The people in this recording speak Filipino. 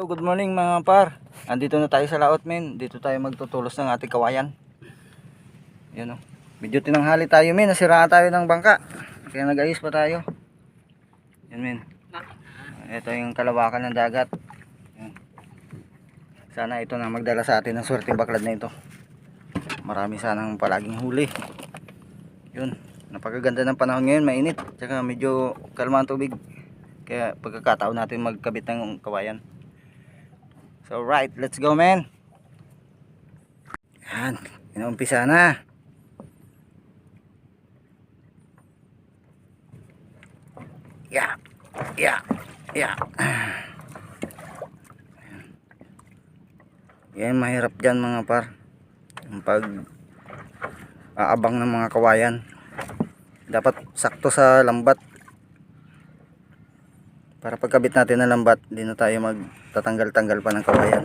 So, good morning mga par. Andito na tayo sa laot men. Dito tayo magtutulos ng ating kawayan. Yan o. Medyo tinanghali tayo men. Nasiraan tayo ng bangka. Kaya nag-ayos pa tayo. Yan men. Ito yung kalawakan ng dagat. Yan. Sana ito na magdala sa atin ng swerteng baklad na ito. Marami sanang palaging huli. Yun. Napakaganda ng panahon ngayon. Mainit. Tsaka medyo kalma ang tubig. Kaya pagkakataon natin magkabit ng kawayan. So right, let's go man. Yan, inumpisa na. Yeah, yeah, yeah. Yan, mahirap dyan mga par. Yung pag aabang ng mga kawayan. Dapat sakto sa lambat. Para pagkabit natin ng lambat, hindi na tayo magtatanggal-tanggal pa ng kawayan.